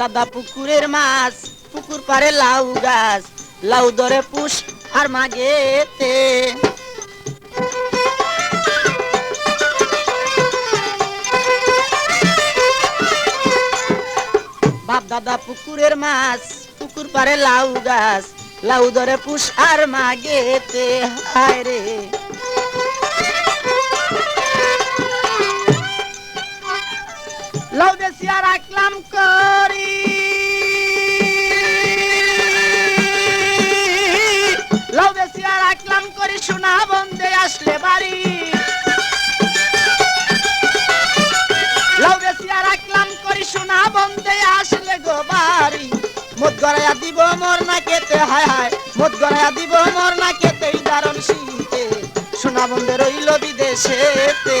দাদা পুকুরের মাছ, পুকুর পারে লাউ গাছ, লাউ ধরে পুষ আর মাগেতে। বাপ দাদা পুকুরের মাছ, পুকুর পারে লাউ গাছ, লাউ ধরে পুষ আর মাগেতে। হায় রে। বেশিয়া রাখলাম করি। লাউ বেশিয়া রাখলাম করি, সোনা বন্দে আসলে বাড়ি। লাউ বেশিয়া রাখলাম করি, সোনা বন্দে আসলে গো বাড়ি। মদ গড়াইয়া দিব মোর না কেতে হায় হায়। মদ গড়াইয়া দিব মোর না কেতে দারণ শীতে। সোনা বন্দে রইল বিদেশেতে।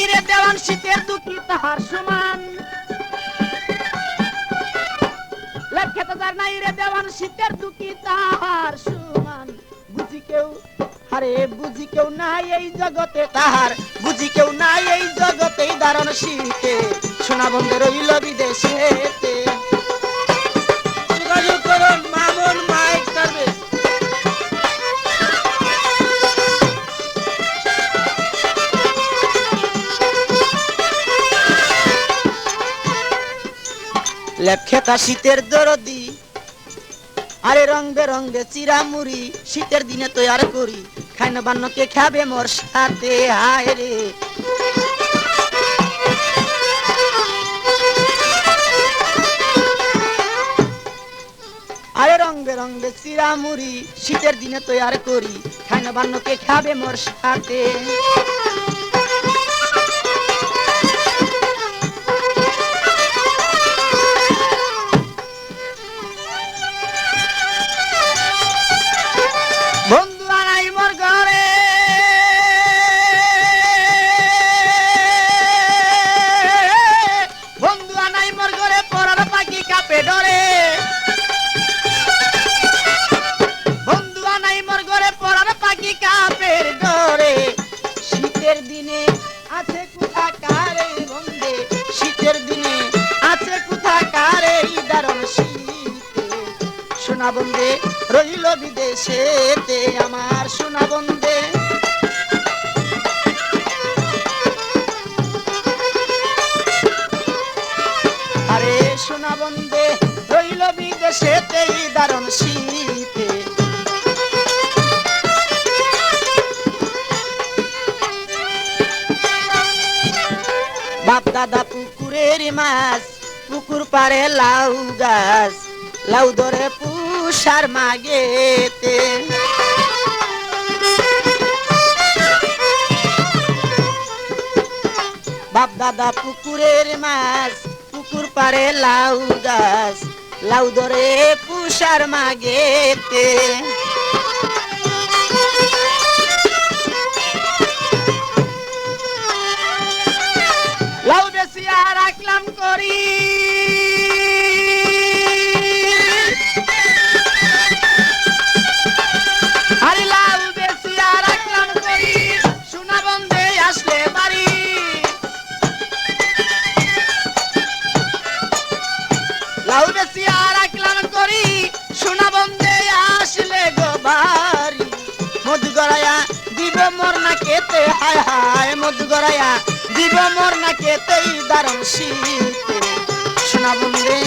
লেপখেতা যার নাই রে দেওয়ান শীতের দুঃখী তাহার সমান। লেপখেতা যার নাই রে দেওয়ান শীতের দুঃখী তাহার সমান। বুঝি কেউ, আরে বুঝি কেউ নাই এই জগতে তাহার। বুঝি কেউ নাই এই জগতে দারণ শীতে। সোনা বন্ধে রইল বিদেশেতে লেখেতা শীতের দরদি। আরে রং বেরঙ্গে চিরামুড়ি, শীতের দিনে তৈয়ার করি। খাইন বান্ন বান্নকে খাবে মোর সাথে হায় রে। আরে রং বেরঙ্গে চিরামুড়ি, শীতের দিনে তৈয়ার করি। খাইন বান্নকে খাবে মোর সাথে বন্দে, রইল বিদেশেতে আমার সোনা বন্দে। আরে সোনা বন্দে, রইল বিদেশেতে দারণ শীতে। বাপ দাদা পুকুরের মাছ, পুকুর পারে লাউ গাছ, লাউ ধরে পুষার মাগেতে। বাপ দাদা পুকুরের মাছ, পুকুর পারে লাউ গাছ, লাউ ধরে পুষার মাগেতে। লাউ বেশ বেশিয়া রাখলাম করি। মধু গড়াইয়া দিব মোর না কেতেই দারুণ শীত সোনা বন্ধে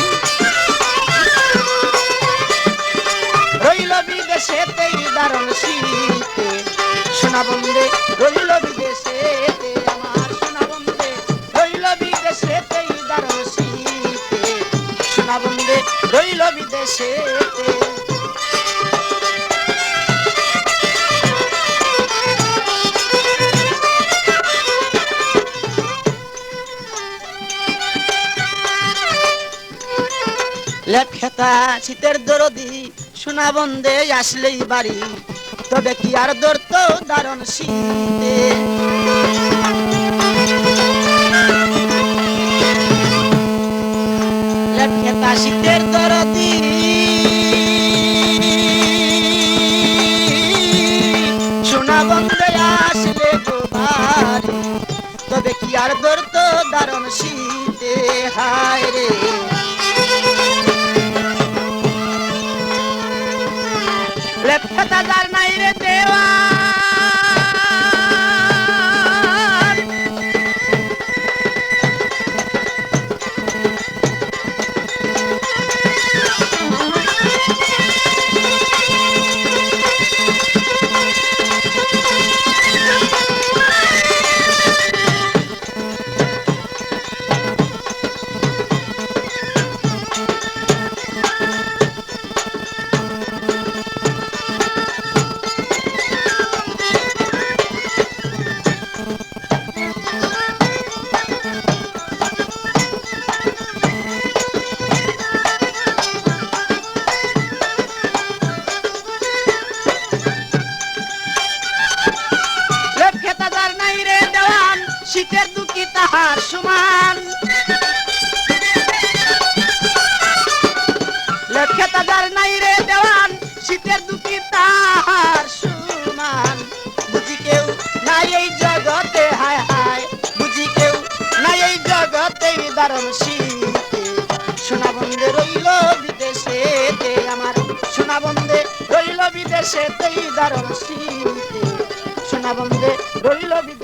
রইল বিদেশেতেই দারুণ শীত সোনা বন্ধে রইল বিদেশেতে লেপখেতা শীতের দরদি, সোনা বন্ধে আসলেই বাড়ি। তবে কি আর দর তো দারুণ শীতে? লেপখেতা শীতের দরদি, সোনা বন্ধে আসলে গো বাড়ি। তবে কি আর দর তো দারুণ শীতে? হায় রে তার নাই রে দেওয়ার শীতের দুঃখী তাহার সমান। লেপখেতা যার নাই রে দেওয়ান শীতের দুঃখী তাহার সমান। বুঝি কেউ নাই এই জগতে, হায় হায়। বুঝি কেউ নাই এই জগতে, দারুণ শীতে। সোনা বন্ধে রইল বিদেশেতে আমার। সোনা বন্ধে রইল বিদেশেতেই দারুণ শীতে। সোনা বন্ধে রইল বিদেশে